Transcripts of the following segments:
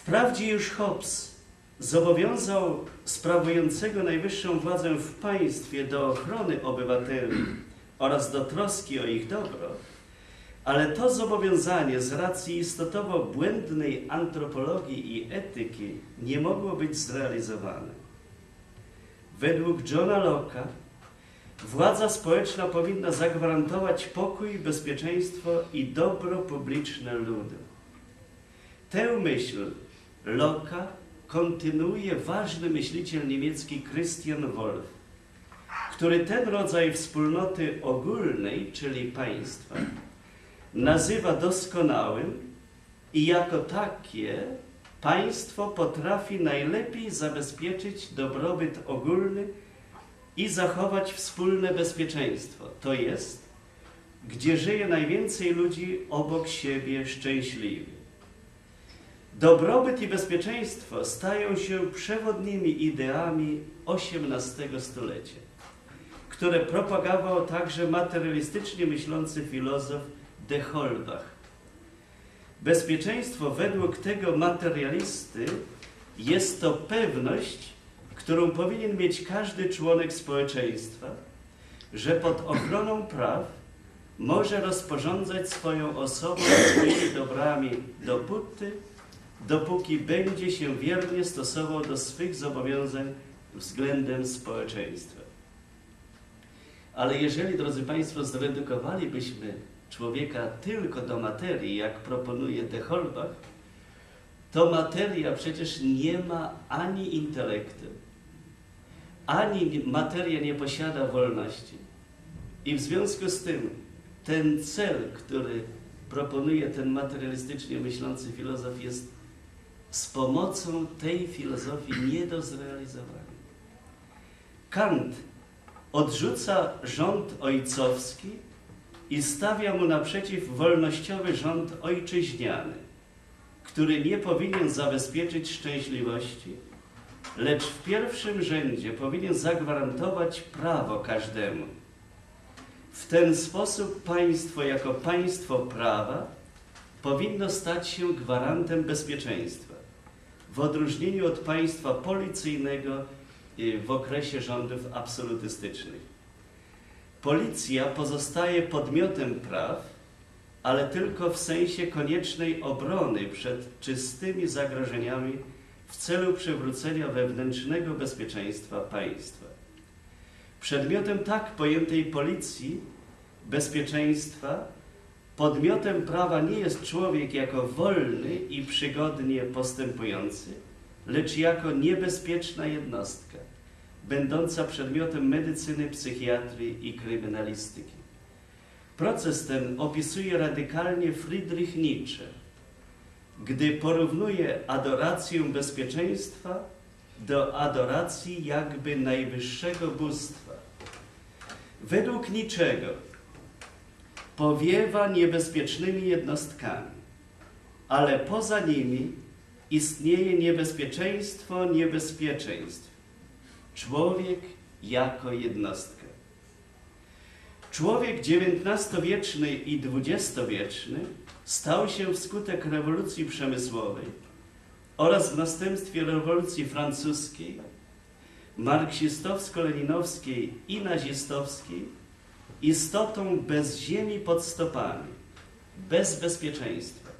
Wprawdzie już Hobbes zobowiązał sprawującego najwyższą władzę w państwie do ochrony obywateli oraz do troski o ich dobro, ale to zobowiązanie z racji istotowo błędnej antropologii i etyki nie mogło być zrealizowane. Według Johna Locke'a władza społeczna powinna zagwarantować pokój, bezpieczeństwo i dobro publiczne ludu. Tę myśl Locke'a kontynuuje ważny myśliciel niemiecki Christian Wolff, który ten rodzaj wspólnoty ogólnej, czyli państwa, nazywa doskonałym i jako takie państwo potrafi najlepiej zabezpieczyć dobrobyt ogólny i zachować wspólne bezpieczeństwo, to jest, gdzie żyje najwięcej ludzi obok siebie szczęśliwie. Dobrobyt i bezpieczeństwo stają się przewodnimi ideami XVIII stulecia, które propagował także materialistycznie myślący filozof de Holbach. Bezpieczeństwo według tego materialisty jest to pewność, którą powinien mieć każdy członek społeczeństwa, że pod ochroną praw może rozporządzać swoją osobą swoimi dobrami dopóty, dopóki będzie się wiernie stosował do swych zobowiązań względem społeczeństwa. Ale jeżeli, drodzy Państwo, zredukowalibyśmy człowieka tylko do materii, jak proponuje de Holbach, to materia przecież nie ma ani intelektu, ani materia nie posiada wolności. I w związku z tym ten cel, który proponuje ten materialistycznie myślący filozof, jest z pomocą tej filozofii nie do zrealizowania. Kant odrzuca rząd ojcowski i stawia mu naprzeciw wolnościowy rząd ojczyźniany, który nie powinien zabezpieczyć szczęśliwości, lecz w pierwszym rzędzie powinien zagwarantować prawo każdemu. W ten sposób państwo jako państwo prawa powinno stać się gwarantem bezpieczeństwa, w odróżnieniu od państwa policyjnego w okresie rządów absolutystycznych. Policja pozostaje podmiotem praw, ale tylko w sensie koniecznej obrony przed czystymi zagrożeniami w celu przywrócenia wewnętrznego bezpieczeństwa państwa. Przedmiotem tak pojętej policji, bezpieczeństwa, podmiotem prawa nie jest człowiek jako wolny i przygodnie postępujący, lecz jako niebezpieczna jednostka, będąca przedmiotem medycyny, psychiatrii i kryminalistyki. Proces ten opisuje radykalnie Friedrich Nietzsche, gdy porównuje adorację bezpieczeństwa do adoracji jakby najwyższego bóstwa. Według niczego powiewa niebezpiecznymi jednostkami, ale poza nimi istnieje niebezpieczeństwo niebezpieczeństw. Człowiek jako jednostka. Człowiek XIX-wieczny i XX-wieczny stał się wskutek rewolucji przemysłowej oraz w następstwie rewolucji francuskiej, marksistowsko-leninowskiej i nazistowskiej istotą bez ziemi pod stopami, bez bezpieczeństwa.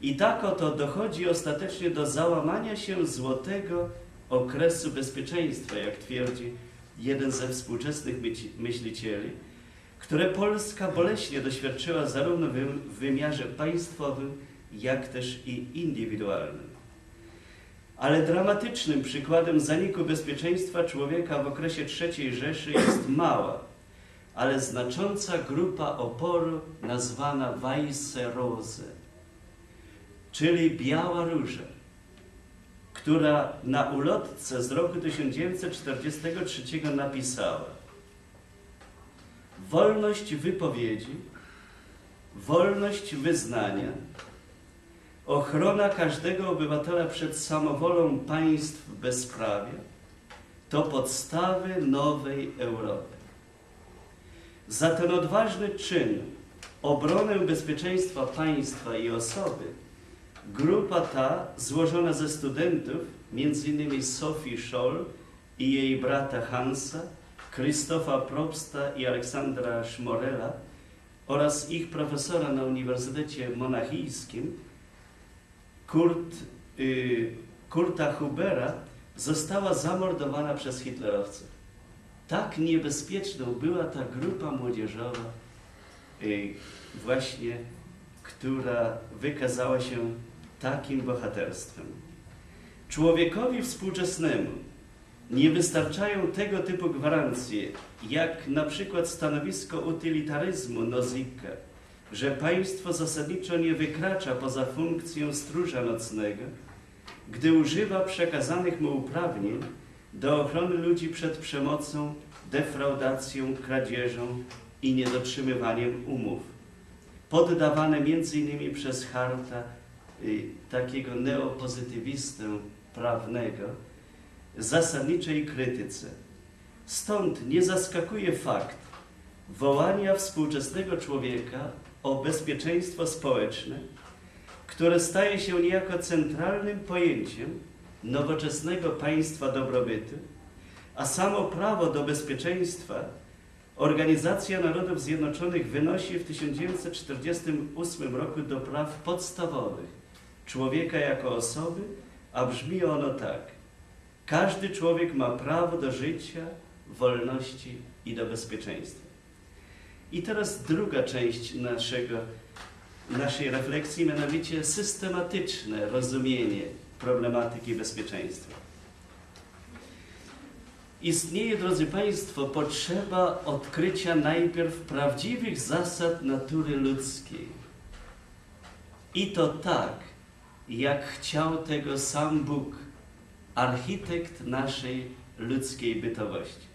I tak oto dochodzi ostatecznie do załamania się złotego okresu bezpieczeństwa, jak twierdzi jeden ze współczesnych myślicieli, które Polska boleśnie doświadczyła zarówno w wymiarze państwowym, jak też i indywidualnym. Ale dramatycznym przykładem zaniku bezpieczeństwa człowieka w okresie III Rzeszy jest mała, ale znacząca grupa oporu nazwana Weiße Rose, czyli Biała Róża, która na ulotce z roku 1943 napisała wolność wypowiedzi, wolność wyznania, ochrona każdego obywatela przed samowolą państw bezprawia to podstawy nowej Europy. Za ten odważny czyn, obronę bezpieczeństwa państwa i osoby, Grupa ta, złożona ze studentów, m.in. Sophie Scholl i jej brata Hansa, Krzysztofa Probsta i Aleksandra Szmorela oraz ich profesora na Uniwersytecie Monachijskim, Kurt, y, Kurta Hubera, została zamordowana przez hitlerowców. Tak niebezpieczną była ta grupa młodzieżowa, y, właśnie, która wykazała się takim bohaterstwem. Człowiekowi współczesnemu nie wystarczają tego typu gwarancje, jak na przykład stanowisko utylitaryzmu Nozika, że państwo zasadniczo nie wykracza poza funkcję stróża nocnego, gdy używa przekazanych mu uprawnień do ochrony ludzi przed przemocą, defraudacją, kradzieżą i niedotrzymywaniem umów, poddawane m.in. przez Harta y, takiego neopozytywistę prawnego, zasadniczej krytyce. Stąd nie zaskakuje fakt wołania współczesnego człowieka o bezpieczeństwo społeczne, które staje się niejako centralnym pojęciem nowoczesnego państwa dobrobytu, a samo prawo do bezpieczeństwa Organizacja Narodów Zjednoczonych wynosi w 1948 roku do praw podstawowych człowieka jako osoby, a brzmi ono tak. Każdy człowiek ma prawo do życia, wolności i do bezpieczeństwa. I teraz druga część naszego, naszej refleksji, mianowicie systematyczne rozumienie problematyki bezpieczeństwa. Istnieje, drodzy Państwo, potrzeba odkrycia najpierw prawdziwych zasad natury ludzkiej. I to tak, jak chciał tego sam Bóg, architekt naszej ludzkiej bytowości,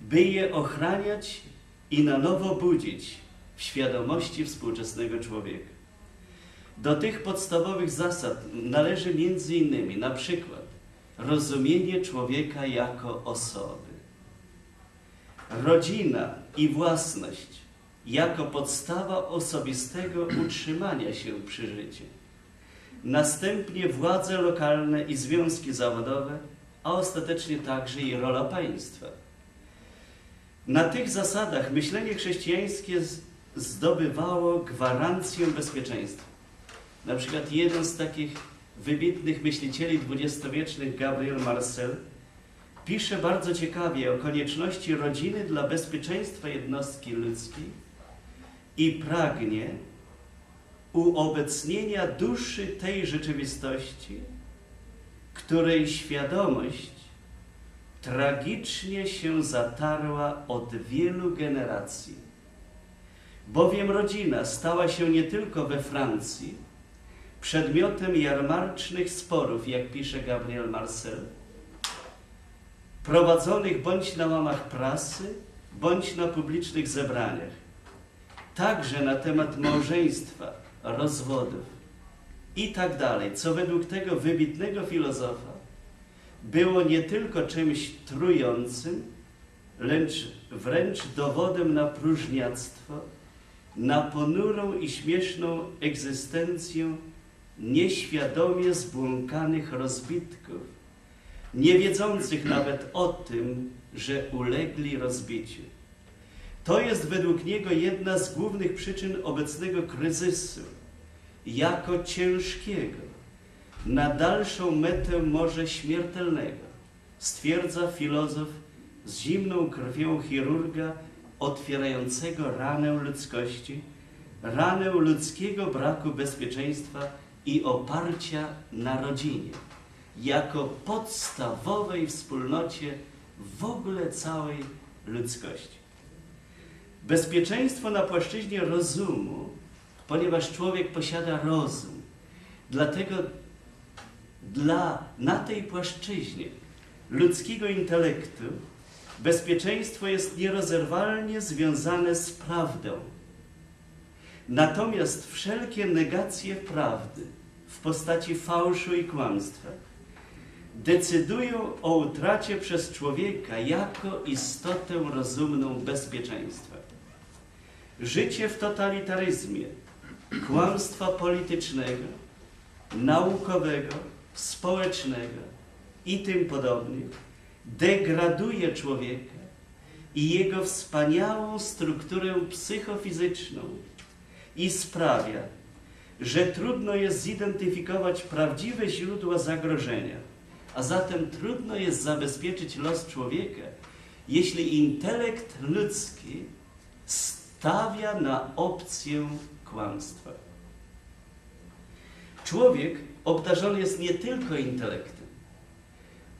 by je ochraniać i na nowo budzić w świadomości współczesnego człowieka. Do tych podstawowych zasad należy między innymi na przykład rozumienie człowieka jako osoby, rodzina i własność jako podstawa osobistego utrzymania się przy życiu, następnie władze lokalne i związki zawodowe, a ostatecznie także i rola państwa. Na tych zasadach myślenie chrześcijańskie zdobywało gwarancję bezpieczeństwa. Na przykład jeden z takich wybitnych myślicieli dwudziestowiecznych, Gabriel Marcel, pisze bardzo ciekawie o konieczności rodziny dla bezpieczeństwa jednostki ludzkiej i pragnie uobecnienia duszy tej rzeczywistości, której świadomość tragicznie się zatarła od wielu generacji. Bowiem rodzina stała się nie tylko we Francji przedmiotem jarmarcznych sporów, jak pisze Gabriel Marcel, prowadzonych bądź na łamach prasy, bądź na publicznych zebraniach, także na temat małżeństwa, rozwodów i tak dalej, co według tego wybitnego filozofa było nie tylko czymś trującym, lecz wręcz dowodem na próżniactwo, na ponurą i śmieszną egzystencję nieświadomie zbłąkanych rozbitków, nie wiedzących nawet o tym, że ulegli rozbiciu. To jest według niego jedna z głównych przyczyn obecnego kryzysu, jako ciężkiego, na dalszą metę może śmiertelnego, stwierdza filozof z zimną krwią chirurga otwierającego ranę ludzkości, ranę ludzkiego braku bezpieczeństwa i oparcia na rodzinie, jako podstawowej wspólnocie w ogóle całej ludzkości. Bezpieczeństwo na płaszczyźnie rozumu, ponieważ człowiek posiada rozum, dlatego dla, na tej płaszczyźnie ludzkiego intelektu bezpieczeństwo jest nierozerwalnie związane z prawdą. Natomiast wszelkie negacje prawdy w postaci fałszu i kłamstwa decydują o utracie przez człowieka jako istotę rozumną bezpieczeństwa. Życie w totalitaryzmie, kłamstwa politycznego naukowego, społecznego i tym podobnych degraduje człowieka i jego wspaniałą strukturę psychofizyczną i sprawia, że trudno jest zidentyfikować prawdziwe źródła zagrożenia, a zatem trudno jest zabezpieczyć los człowieka, jeśli intelekt ludzki stawia na opcję kłamstwa. Człowiek obdarzony jest nie tylko intelektem.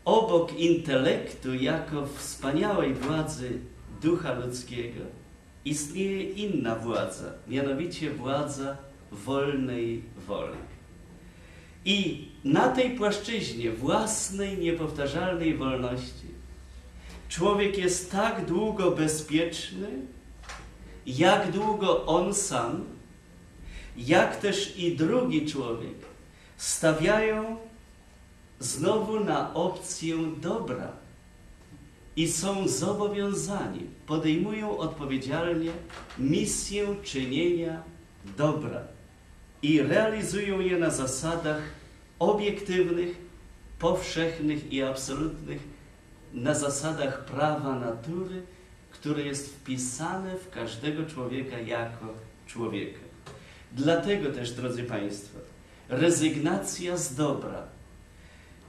Obok intelektu, jako wspaniałej władzy ducha ludzkiego, istnieje inna władza, mianowicie władza wolnej woli. I na tej płaszczyźnie własnej, niepowtarzalnej wolności człowiek jest tak długo bezpieczny, jak długo on sam, jak też i drugi człowiek stawiają znowu na opcję dobra i są zobowiązani, podejmują odpowiedzialnie misję czynienia dobra i realizują je na zasadach obiektywnych, powszechnych i absolutnych, na zasadach prawa natury, które jest wpisane w każdego człowieka jako człowieka. Dlatego też, drodzy Państwo, rezygnacja z dobra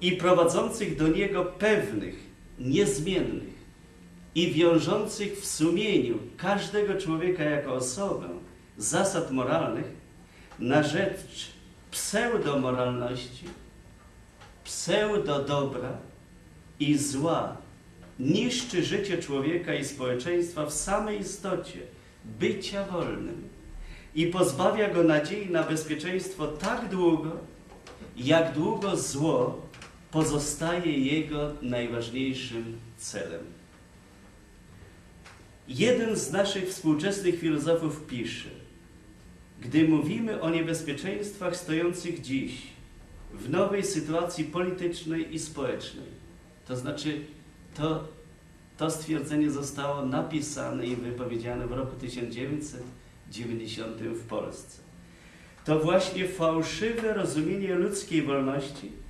i prowadzących do niego pewnych, niezmiennych i wiążących w sumieniu każdego człowieka jako osobę zasad moralnych na rzecz pseudomoralności, pseudodobra i zła niszczy życie człowieka i społeczeństwa w samej istocie bycia wolnym i pozbawia go nadziei na bezpieczeństwo tak długo, jak długo zło pozostaje jego najważniejszym celem. Jeden z naszych współczesnych filozofów pisze, gdy mówimy o niebezpieczeństwach stojących dziś w nowej sytuacji politycznej i społecznej, to znaczy to, to stwierdzenie zostało napisane i wypowiedziane w roku 1990 w Polsce. To właśnie fałszywe rozumienie ludzkiej wolności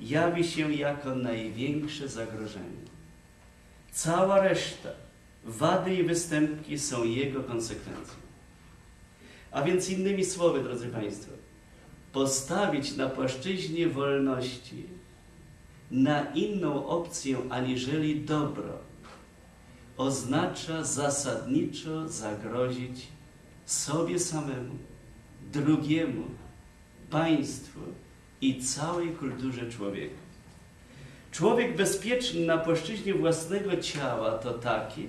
jawi się jako największe zagrożenie. Cała reszta, wady i występki są jego konsekwencją. A więc innymi słowy, drodzy Państwo, postawić na płaszczyźnie wolności na inną opcję aniżeli dobro oznacza zasadniczo zagrozić sobie samemu, drugiemu, państwu i całej kulturze człowieka. Człowiek bezpieczny na płaszczyźnie własnego ciała to taki,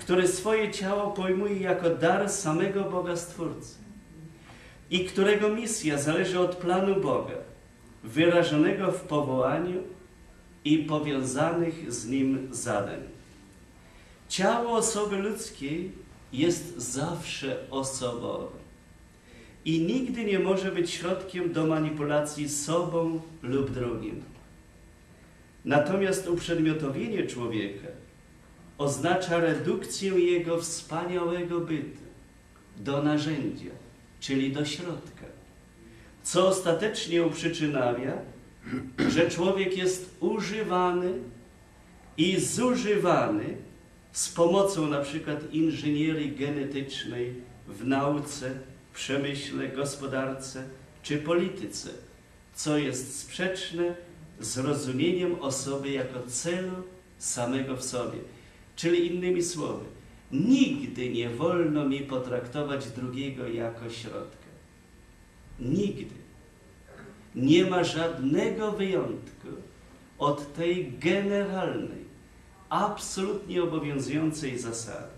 który swoje ciało pojmuje jako dar samego Boga Stwórcy i którego misja zależy od planu Boga, wyrażonego w powołaniu i powiązanych z nim zadań. Ciało osoby ludzkiej jest zawsze osobowe i nigdy nie może być środkiem do manipulacji sobą lub drugim. Natomiast uprzedmiotowienie człowieka oznacza redukcję jego wspaniałego bytu do narzędzia, czyli do środka, co ostatecznie uprzyczynawia, że człowiek jest używany i zużywany z pomocą na przykład inżynierii genetycznej w nauce, przemyśle, gospodarce czy polityce, co jest sprzeczne z rozumieniem osoby jako celu samego w sobie. Czyli innymi słowy, nigdy nie wolno mi potraktować drugiego jako środka. Nigdy. Nie ma żadnego wyjątku od tej generalnej, absolutnie obowiązującej zasady.